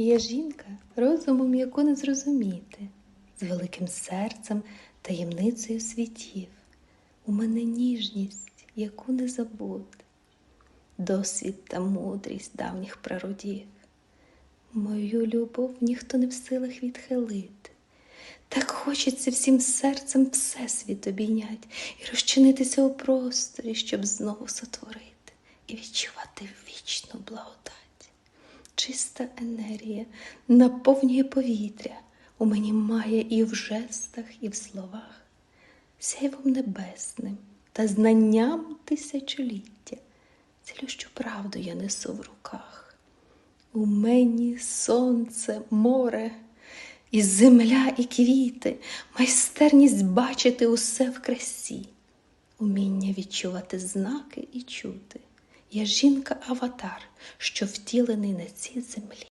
Я жінка, розумом яку не зрозуміти, з великим серцем, таємницею світів. У мене ніжність, яку не забути, досвід та мудрість давніх прародів. Мою любов ніхто не в силах відхилити. Так хочеться всім серцем всесвіт обійнять і розчинитися у просторі, щоб знову сотворити і відчувати вічну благодать. Чиста енергія наповнює повітря, у мені має і в жестах, і в словах, сяйвом небесним та знанням тисячоліття. Цілющу правду я несу в руках. У мені сонце, море, і земля, і квіти, майстерність бачити усе в красі, уміння відчувати знаки і чути. Я жінка-аватар, що втілений на цій землі.